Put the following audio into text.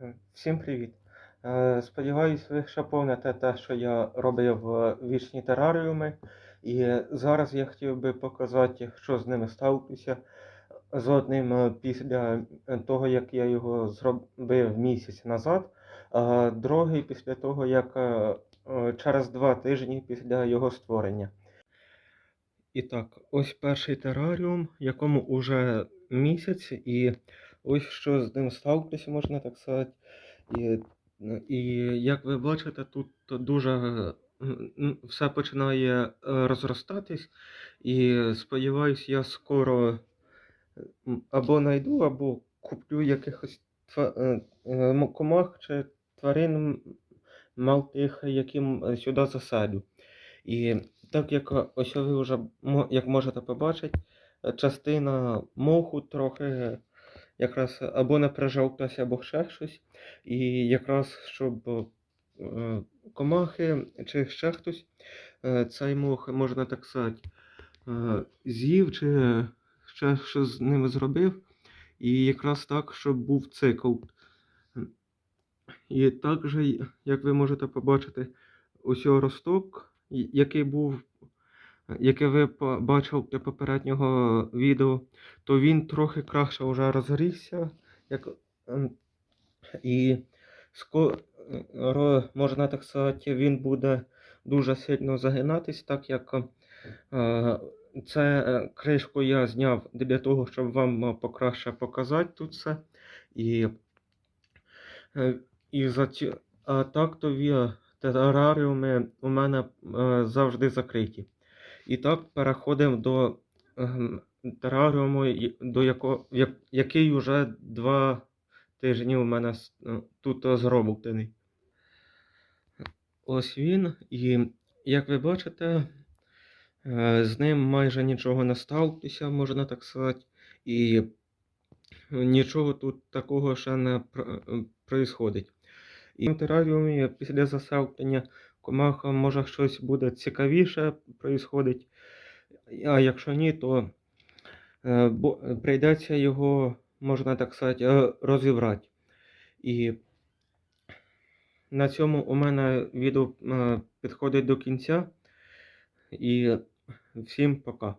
Е, Всім привіт. Е, Сподіваюсь, ви ще помните те, що я робив в вічні тераріуми. І зараз я хотів би показати, що з ними сталося. З одним е, після того, як я його зробив місяць назад, а другий після того, як е, е, через два тижні після його створення. І так, ось перший тераріум, якому уже місяць, і ось що з ним сталося, можна так сказати. І, і як ви бачите, тут дуже все починає е, розростатись, і сподіваюсь, я скоро або знайду, або куплю якихось е, е, комах чи тварин м, малтих, яким сюди засадю. І так як ось ви вже як можете побачити, частина моху трохи якраз або не прижовтася, або ще щось. І якраз щоб е, комахи чи ще хтось е, цей мох, можна так сказати, е, з'їв чи ще щось з ними зробив. І якраз так, щоб був цикл. І також, як ви можете побачити, ось росток, який був, яке ви побачили попереднього відео, то він трохи краще вже розгрівся. Як, ем, і скоро, можна так сказати, він буде дуже сильно загинатись, так як е, це е, кришку я зняв для того, щоб вам е, покраще показати тут все. І І за ці... А так то тераріуми у мене завжди закриті. І так переходимо до ем, тераріуму, до яко... який вже два тижні у мене е, тут зроблений. Ось він. І як ви бачите, е, з ним майже нічого не сталося, можна так сказати. І нічого тут такого ще не происходить. І в тераріумі після заселення може щось буде цікавіше происходить. А якщо ні, то е, прийдеться його, можна так сказати, е, розібрати. І на цьому у мене відео е, підходить до кінця. І всім пока.